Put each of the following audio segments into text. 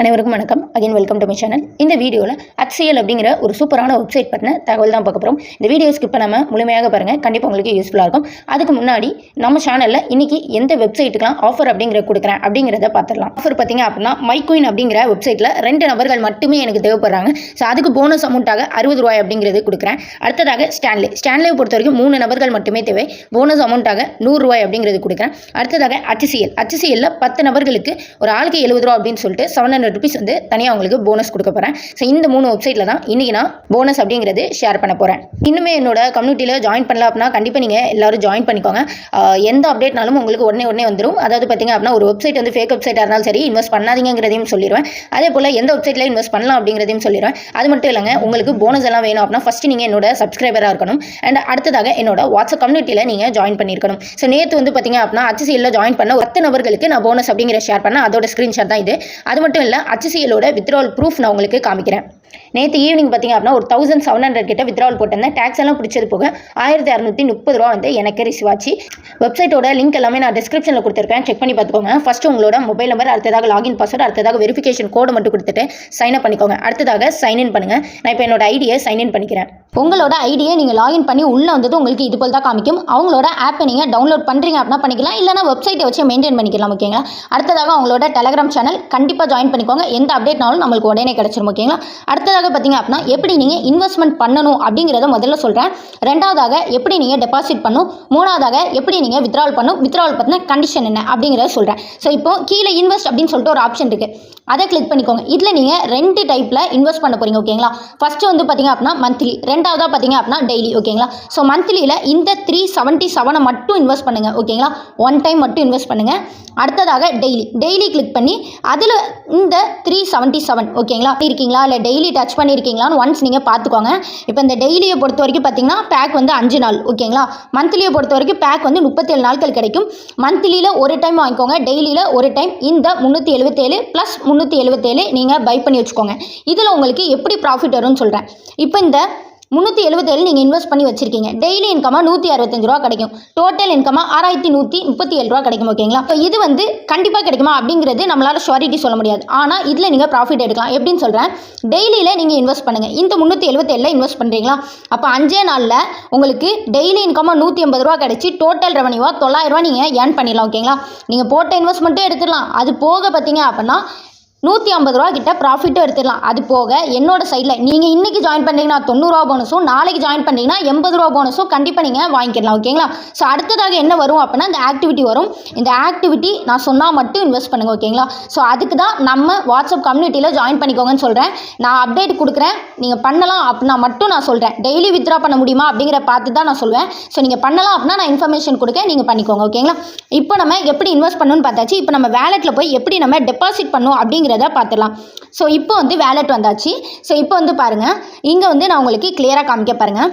அனைவருக்கும் வணக்கம். Again welcome to my channel இந்த வீடியோவில் அக்சியல் அப்படிங்கிற ஒரு சூப்பரான வெப்சைட் பற்றின தகவல் தான் பார்க்க போகிறோம் இந்த வீடியோ ஸ்கிப் பண்ணாமல் முழுமையாக பாருங்கள் கண்டிப்பாக உங்களுக்கு யூஸ்ஃபுல்லாக இருக்கும். அதுக்கு முன்னாடி நம்ம சேனலில் இன்றைக்கி எந்த வெப்சைட்டுக்கெலாம் ஆஃபர் அப்படிங்கிற கொடுக்குறேன் அப்படிங்கிறத பார்த்துடலாம். ஆஃபர் பார்த்தீங்க அப்படின்னா மைக்வின் அப்படிங்கிற வெப்சைட்டில் ரெண்டு நபர்கள் மட்டுமே எனக்கு தேவைப்படுறாங்க. ஸோ அதுக்கு போனஸ் அமௌண்ட்டாக அறுபது ரூபாய் அப்படிங்கிறது கொடுக்குறேன். அடுத்ததாக ஸ்டான்லே ஸ்டான்லே பொறுத்த வரைக்கும் மூணு நபர்கள் மட்டுமே தேவை. போனஸ் அமௌண்ட்டாக நூறுரூவாய் அப்படிங்கிறது கொடுக்குறேன். அடுத்ததாக அச்சிசிஎல் அச்சிசிஎல்லில் பத்து நபர்களுக்கு ஒரு ஆளுக்கு எழுபது ரூபா அப்படின்னு சொல்லிட்டு செவன் ஹண்ட்ரட் ருபீஸ் வந்து தனியாக அவங்களுக்கு போனஸ் கொடுக்க போகிறேன் ஸோ இந்த மூணு வெப்சைட்டில் தான் இன்றைக்கி நான் போனஸ் அப்படிங்கிறது ஷேர் பண்ண போகிறேன் இன்னுமே என்னோட கம்யூனிட்டியில் ஜாயின் பண்ணல அப்படின்னா கண்டிப்பாக நீங்கள் எல்லாரும் ஜாயின் பண்ணிக்கோங்க. எந்த அப்டேட்னாலும் உங்களுக்கு உடனே உடனே வந்துடும் அதாவது பார்த்தீங்க அப்படின்னா ஒரு வெப்சைட் வந்து ஃபேக் வெப்சைட்டாக இருந்தாலும் சரி இன்வெஸ்ட் பண்ணாதீங்கிறதையும் சொல்லிடுவேன் அதே போல் எந்த வெப்சைட்டில் இன்வெஸ்ட் பண்ணலாம் அப்படிங்கிறதையும் சொல்லிடுவேன் அது மட்டும் இல்லைங்க உங்களுக்கு போனஸ் எல்லாம் வேணும் அப்படின்னா ஃபஸ்ட்டு நீங்கள் என்னோட சப்ஸ்கிரைபராக இருக்கணும். அண்ட் அடுத்ததாக என்னோட வாட்ஸ்அப் கம்யூனிட்டியில் நீங்கள் ஜாயின் பண்ணியிருக்கணும் ஸோ நேற்று வந்து பார்த்தீங்க அப்படின்னா HCL ஜாயின் பண்ண ஒரு பத்து நபர்களுக்கு நான் போனஸ் அப்படிங்கிற ஷேர் பண்ணேன். அதோட ஸ்க்ரீன்ஷாட் தான் இது. அது மட்டும் இல்லை ஹச்சிசிஎலோட வித்ரால் ப்ரூஃப் நான் உங்களுக்கு காமிக்கிறேன். நேற்று ஈவினிங் பார்த்தீங்க அப்படின்னா ஒரு தௌசண்ட் செவன் ஹண்ட்ரட் கிட்ட வித்ராவல் போட்டிருந்தேன். டேக்ஸ் எல்லாம் பிடிச்சது போக ஆயிரத்தி அறநூற்றி முப்பது ரூபா வந்து எனக்கு ரிசீவ் ஆச்சு. வெப்சைட்டோட லிங்க் எல்லாமே நான் டிஸ்கிரிப்ஷனில் கொடுத்துருக்கேன். செக் பண்ணி பார்த்துக்கோங்க. ஃபர்ஸ்ட் உங்களோட மொபைல் நம்பர் அடுத்ததாக லாகின் பாஸ்வேர்டு அடுத்ததாக வெரிஃபிகேஷன் கோடு மட்டும் கொடுத்துட்டு சைன் அப் பண்ணிக்கோங்க. அடுத்ததாக சைன் இன் பண்ணுங்கள் நான் இப்போ என்னோட ஐடியை சைன் இன் பண்ணிக்கிறேன். உங்களோட ஐடியை நீங்கள் லாகின் பண்ணி உள்ளே வந்தது உங்களுக்கு இது போல் தான் காமிக்கும். அவங்களோட ஆப்பை நீங்கள் டவுன்லோட் பண்ணுறீங்க அப்படின்னா பண்ணிக்கலாம். இல்லைனா வெப்சைட்டை வச்சு மெயின்டைன் பண்ணிக்கலாம் ஓகேங்களா அடுத்ததாக அவங்களோட டெலகிராம் சேனல் கண்டிப்பாக ஜாயின் பண்ணிக்கோங்க. எந்த அப்டேட்னாலும் நம்மளுக்கு உடனே கிடச்சிரும் ஓகேங்களா அடுத்ததாக பார்த்தீங்க அப்படின்னா எப்படி நீங்கள் இன்வெஸ்ட்மெண்ட் பண்ணணும் அப்படிங்கிறத முதல்ல சொல்கிறேன் ரெண்டாவதாக எப்படி நீங்கள் டெபாசிட் பண்ணும் மூணாவதாக எப்படி நீங்கள் வித்ட்ரால் பண்ணும் வித்ட்ராவல் பற்றின கண்டிஷன் என்ன அப்படிங்கிறத சொல்கிறேன் ஸோ இப்போ கீழே இன்வெஸ்ட் அப்படின்னு சொல்லிட்டு ஒரு ஆப்ஷன் இருக்குது அதை கிளிக் பண்ணிக்கோங்க. இதில் நீங்கள் ரெண்டு டைப்பில் இன்வெஸ்ட் பண்ண போகிறீங்க ஓகேங்களா ஃபஸ்ட்டு வந்து பார்த்தீங்க அப்படின்னா மந்த்லி ரெண்டாவதாக பார்த்தீங்க அப்படின்னா டெய்லி ஓகேங்களா ஸோ மந்த்லியில் இந்த த்ரீ செவன்ட்டி செவனை மட்டும் இன்வெஸ்ட் பண்ணுங்கள் ஓகேங்களா ஒன் டைம் மட்டும் இன்வெஸ்ட் பண்ணுங்கள் அடுத்ததாக டெய்லி டெய்லி கிளிக் பண்ணி அதில் இந்த த்ரீ செவன்ட்டி செவன் ஓகேங்களா இருக்கீங்களா? இல்லை டெய்லி டச் பண்ணியிருக்கீங்களான்னு ஒன்ஸ் நீங்கள் பார்த்துக்கோங்க இப்போ இந்த டெய்லியை பொறுத்த வரைக்கும் பார்த்தீங்கன்னா பேக் வந்து அஞ்சு நாள் ஓகேங்களா மந்த்லியை பொறுத்த வரைக்கும் பேக் வந்து முப்பத்தேழு நாட்கள் கிடைக்கும். மந்த்லியில் ஒரு டைம் வாங்கிக்கோங்க. டெய்லியில் ஒரு டைம் இந்த முந்நூற்றி எழுபத்தேழு ப்ளஸ் முந்நூற்றி எழுபத்தேழு நீங்கள் பை பண்ணி வச்சுக்கோங்க. இதில் உங்களுக்கு எப்படி ப்ராஃபிட் வரும்னு சொல்கிறேன் இப்போ இந்த முந்நூற்றி எழுபத்தேழு நீங்கள் இன்வெஸ்ட் பண்ணி வச்சிருக்கீங்க. டெய்லி இன்கமாக நூற்றி அறுபத்தஞ்சு ரூபா கிடைக்கும். டோட்டல் இன்கமாக ஆறாயிரத்தி நூற்றி முப்பத்தி ஏழு ரூபா கிடைக்கும் ஓகேங்களா இப்போ இது வந்து கண்டிப்பாக கிடைக்குமா அப்படிங்கிறது நம்மளால் ஷுவாரிட்டி சொல்ல முடியாது. ஆனால் இதில் நீங்கள் ப்ராஃபிட் எடுக்கலாம். எப்படின்னு சொல்கிறேன் டெய்லியில் நீங்கள் இன்வெஸ்ட் பண்ணுங்கள் இந்த முந்நூற்றி எழுபத்தேழில் இன்வெஸ்ட் பண்ணுறீங்களா அப்போ அஞ்சே நாளில் உங்களுக்கு டெய்லி இன்கமாக நூற்றி ஐம்பது ரூபா கிடச்சி டோட்டல் ரெவன்யூவாக தொள்ளாயிரரூவா நீங்கள் ஏர்ன் பண்ணிடலாம் ஓகேங்களா நீங்கள் போட்ட இன்வெஸ்ட்மெண்ட்டும் எடுத்துடலாம். அது போக பார்த்தீங்க அப்படின்னா நூற்றி ஐம்பது ரூபா கிட்ட ப்ராஃபிட்டும் எடுத்துடலாம். அது போக என்னோட சைடில் நீங்கள் இன்றைக்கி ஜாயின் பண்ணீங்கன்னா தொண்ணூறுரூவா போனஸும் நாளைக்கு ஜாயின் பண்ணிங்கன்னா எண்பது ரூபா போனஸும் கண்டிப்பாக நீங்கள் வாங்கிக்கலாம் ஓகேங்களா ஸோ அடுத்ததாக என்ன வரும் அப்படின்னா இந்த ஆக்டிவிட்டி வரும். இந்த ஆக்டிவிட்டி நான் சொன்னால் மட்டும் இன்வெஸ்ட் பண்ணுங்கள் ஓகேங்களா ஸோ அதுக்கு தான் நம்ம வாட்ஸ்அப் கம்யூனிட்டியில் ஜாயின் பண்ணிக்கோங்கன்னு சொல்கிறேன் நான் அப்டேட் கொடுக்குறேன். நீங்கள் பண்ணலாம் அப்படின்னா மட்டும் நான் சொல்கிறேன் டெய்லி வித்ரா பண்ண முடியுமா அப்படிங்கிற பார்த்து தான் நான் சொல்லுவேன் ஸோ நீங்கள் பண்ணலாம் அப்படின்னா நான் இன்ஃபர்மேஷன் கொடுக்க நீங்கள் பண்ணிக்கோங்க ஓகேங்களா இப்போ நம்ம எப்படி இன்வெஸ்ட் பண்ணணும்னு பார்த்தாச்சு. இப்போ நம்ம வேலெட்டில் போய் எப்படி நம்ம டெபாசிட் பண்ணணும் அப்படிங்கிறத பார்த்துடலாம். ஸோ இப்போ வந்து வேலெட் வந்தாச்சு. ஸோ இப்போ வந்து பாருங்கள் இங்கே வந்து நான் உங்களுக்கு கிளியராக காமிக்க பாருங்கள்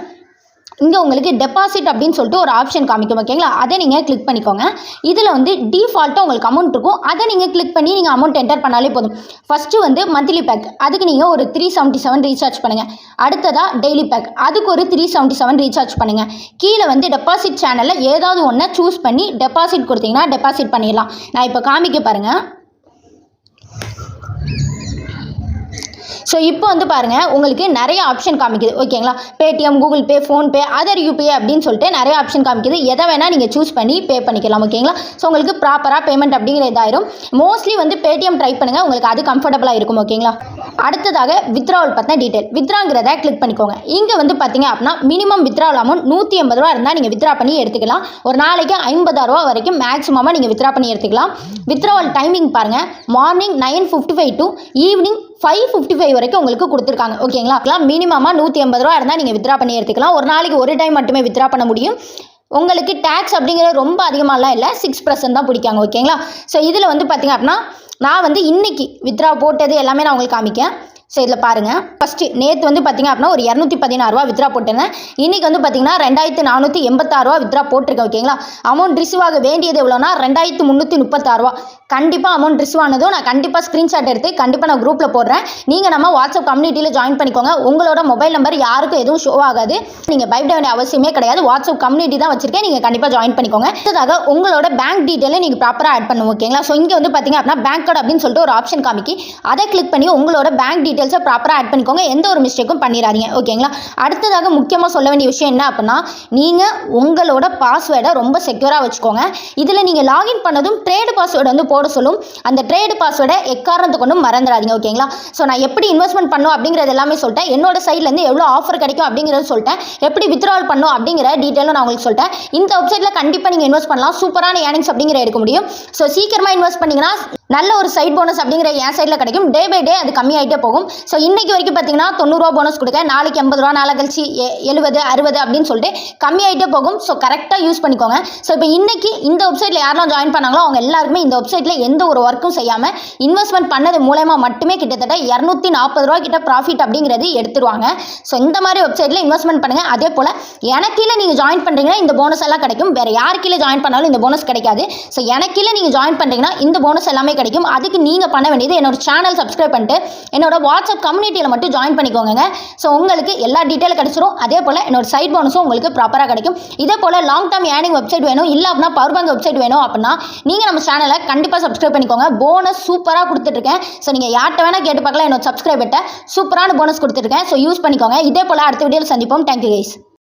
இங்கே உங்களுக்கு டெபாசிட் அப்படின்னு சொல்லிட்டு ஒரு ஆப்ஷன் காமிக்கும் ஓகேங்களா அதை நீங்கள் கிளிக் பண்ணிக்கோங்க. இதில் வந்து டிஃபால்ட்டாக உங்களுக்கு அமௌண்ட் இருக்கும். அதை நீங்கள் கிளிக் பண்ணி நீங்கள் அமௌண்ட் என்டர் பண்ணாலே போதும். ஃபஸ்ட்டு வந்து மந்த்லி பேக் அதுக்கு நீங்கள் ஒரு த்ரீ செவன்ட்டி செவன் ரீசார்ஜ் பண்ணுங்கள் அடுத்ததாக டெய்லி பேக் அதுக்கு ஒரு த்ரீ செவன்ட்டி செவன் ரீசார்ஜ் பண்ணுங்கள் கீழே வந்து டெபாசிட் சேனலில் ஏதாவது ஒன்றை சூஸ் பண்ணி டெபாசிட் கொடுத்தீங்கன்னா டெபாசிட் பண்ணிடலாம். நான் இப்போ காமிக்க பாருங்கள் ஸோ இப்போ வந்து பாருங்கள் உங்களுக்கு நிறைய ஆப்ஷன் காமிக்குது. ஓகேங்களா Paytm Google Pay PhonePe other UPI அப்படின்னு சொல்லிட்டு நிறைய ஆப்ஷன் காமிக்குது. எதை வேணால் நீங்கள் சூஸ் பண்ணி பே பண்ணிக்கலாம் ஓகேங்களா ஸோ உங்களுக்கு ப்ராப்பராக பேமெண்ட் அப்படிங்கிற இதாயிரும். மோஸ்ட்லி வந்து பேடிஎம் ட்ரை பண்ணுங்கள் உங்களுக்கு அது கம்ஃபர்டபுளாக இருக்கும் ஓகேங்களா அடுத்ததாக வித்ராவல் பற்றின டீட்டெயில் வித்ராங்கிறத கிளிக் பண்ணிக்கோங்க. இங்கே வந்து பார்த்தீங்க அப்படின்னா மினிமம் வித்ராவல் அமௌண்ட் நூற்றி எண்பது ரூபா இருந்தால் நீங்கள் வித்ரா பண்ணி எடுத்துக்கலாம். ஒரு நாளைக்கு ஐம்பதாயிரரூவா வரைக்கும் மேக்ஸிமமாக நீங்கள் வித்ரா பண்ணி எடுத்துக்கலாம். வித்ராவல் டைமிங் பாருங்கள் morning nine fifty five to evening five fifty five வரைக்கும் உங்களுக்கு கொடுத்துருக்காங்க. ஓகேங்களா மினிமமாக நூற்றி ஐம்பது ரூபா இருந்தால் நீங்கள் வித்ரா பண்ணி எடுத்துக்கலாம். ஒரு நாளைக்கு ஒரு டைம் மட்டுமே வித்ரா பண்ண முடியும். உங்களுக்கு டேக்ஸ் அப்படிங்கிறது ரொம்ப அதிகமாகலாம் இல்லை. சிக்ஸ் பர்சன்ட் தான் பிடிக்காங்க. ஓகேங்களா ஸோ இதில் வந்து பார்த்தீங்க அப்படின்னா நான் வந்து இன்றைக்கி வித்ரா போட்டது எல்லாமே நான் உங்களுக்கு காமிக்கேன். ஸோ இதில் பாருங்கள் ஃபஸ்ட்டு நேற்று வந்து பார்த்தீங்க அப்படின்னா ஒரு இரநூத்தி பதினாறுரூவா வித்ரா போட்டிருந்தேன். இன்றைக்கி வந்து பார்த்தீங்கன்னா ரெண்டாயிரத்து நானூற்றி எண்பத்தாறுரூவா வித்ரா போட்டிருக்கேன் ஓகேங்களா அமௌண்ட் ரிசீவ் ஆக வேண்டியது எவ்வளோனா ரெண்டாயிரத்து முந்நூற்றி முப்பத்தாறுரூவா கண்டிப்பாக அமௌண்ட் ரிசீவ் ஆனதும் நான் கண்டிப்பாக ஸ்க்ரீன்ஷாட் எடுத்து கண்டிப்பாக நான் குரூப்பில் போடுறேன். நீங்கள் நம்ம வாட்ஸ்அப் கம்யூனிட்டியில் ஜாயின் பண்ணிக்கோங்க. உங்களோட மொபைல் நம்பர் யாருக்கும் எதுவும் ஷோ ஆகாது. நீங்கள் பயப்பட வேண்டிய அவசியமே கிடையாது. வாட்ஸ்அப் கம்யூனிட்டி தான் வச்சிருக்கேன். நீங்கள் கண்டிப்பாக ஜாயின் பண்ணிக்கோங்க. அடுத்ததாக உங்களோட பேங்க் டீட்டெயிலை நீங்கள் ப்ராப்பராக ஆட் பண்ணுவோம் ஓகேங்களா ஸோ இங்கே வந்து பார்த்தீங்க அப்படின்னா பேங்க் கார்டு அப்படின்னு சொல்லிட்டு ஒரு ஆப்ஷன் காமிக்கி அதை கிளிக் பண்ணி உங்களோட பேங்க் டீட்டெயில் டீட்டெயில்ஸை ப்ராப்பராக ஆட் பண்ணிக்கோங்க. எந்த ஒரு மிஸ்டேக்கும் பண்ணிடாதீங்க ஓகேங்களா அடுத்ததாக முக்கியமாக சொல்ல வேண்டிய விஷயம் என்ன அப்படின்னா நீங்கள் உங்களோட பாஸ்வேர்டை ரொம்ப செக்யூராக வச்சுக்கோங்க. இதில் நீங்கள் லாகின் பண்ணதும் ட்ரேடு பாஸ்வேர்டு வந்து போட சொல்லும். அந்த ட்ரேடு பாஸ்வேர்டை எக்காரணத்து கொண்டும் மறந்துடாதீங்க ஓகேங்களா ஸோ நான் எப்படி இன்வெஸ்ட்மெண்ட் பண்ணும் அப்படிங்கிறது எல்லாமே சொல்லிட்டேன். என்னோட சைட்லேருந்து எவ்வளோ ஆஃபர் கிடைக்கும் அப்படிங்கிறத சொல்லிட்டேன். எப்படி வித்ட்ரால் பண்ணும் அப்படிங்கிற டீட்டெயிலும் நான் உங்களுக்கு சொல்லிட்டேன். இந்த வெப்சைட்டில் கண்டிப்பாக நீங்கள் இன்வெஸ்ட் பண்ணலாம். சூப்பரான ஏர்னிங்ஸ் அப்படிங்கிற எடுக்க முடியும். ஸோ சீக்கிரமாக இன்வெஸ்ட் பண்ணிங்கன்னா நல்ல ஒரு சைட் போனஸ் அப்படிங்கிற என் சைடில் கிடைக்கும். டே பை டே அது கம்மியாகிட்டே போகும். ஸோ இன்றைக்கி வரைக்கும் பார்த்தீங்கன்னா தொண்ணூறுரூவா போனஸ் கொடுக்க நாளைக்கு எண்பது ரூபா நாளை கழிச்சு எழுபது அறுபது அப்படின்னு சொல்லிட்டு கம்மியாயிட்டே போகும். ஸோ கரெக்டாக யூஸ் பண்ணிக்கோங்க. ஸோ இப்போ இன்றைக்கி இந்த வெப்சைட்டில் யாரெல்லாம் ஜாயின் பண்ணாங்களோ அவங்க எல்லாருக்குமே இந்த வெப்சைட்டில் எந்த ஒரு ஒர்க்கும் செய்யாமல் இன்வெஸ்ட்மெண்ட் பண்ணது மூலயமா மட்டுமே கிட்டத்தட்ட இரநூத்தி நாற்பது ரூபா கிட்ட ப்ராஃபிட் அப்படிங்கிறது எடுத்துருவாங்க. ஸோ இந்த மாதிரி வெப்சைட்டில் இன்வெஸ்ட்மெண்ட் பண்ணுங்கள் அதே போல் எனக்கீழே நீங்கள் ஜாயின் பண்ணுறீங்கன்னா இந்த போனஸ் எல்லாம் கிடைக்கும். வேறு யாருக்கீழே கீழே ஜாயின் பண்ணாலும் இந்த போனஸ் கிடைக்காது. ஸோ எனக்கீழே நீங்கள் ஜாயின் பண்ணுறீங்கன்னா இந்த போனஸ் எல்லாமே கிடைக்கும். அதுக்கு நீங்கள் பண்ண வேண்டியது என்னோட சேனல் சப்ஸ்கிரைப் பண்ணிட்டு என்னோட வாட்ஸ்அப் கம்யூனிட்டியில் மட்டும் ஜாயின் பண்ணிக்கோங்க ஸோ உங்களுக்கு எல்லா டீட்டெயிலும் கிடச்சிரும். அதே போல் என்னோட சைட் போனஸும் உங்களுக்கு ப்ராப்பராக கிடைக்கும். இதே போல் லாங் டேர்ம் ஏர்னிங் வெப்சைட் வேணும். இல்லை அப்படின்னா பவர் பேங்க் வெப்சைட் வேணும் அப்படின்னா நீங்கள் நம்ம சேனலை கண்டிப்பாக சப்ஸ்கிரைப் பண்ணிக்கோங்க. போனஸ் சூப்பராக கொடுத்துட்ருக்கேன். ஸோ நீங்கள் யார்கிட்ட வேணால் கேட்டு பார்க்கலாம். என்னோட சப்ஸ்கிரைபர்கிட்ட சூப்பரான போனஸ் கொடுத்துருக்கேன் ஸோ யூஸ் பண்ணிக்கோங்க. இதே போல் அடுத்த வீடியோவில் சந்திப்போம். Thank you guys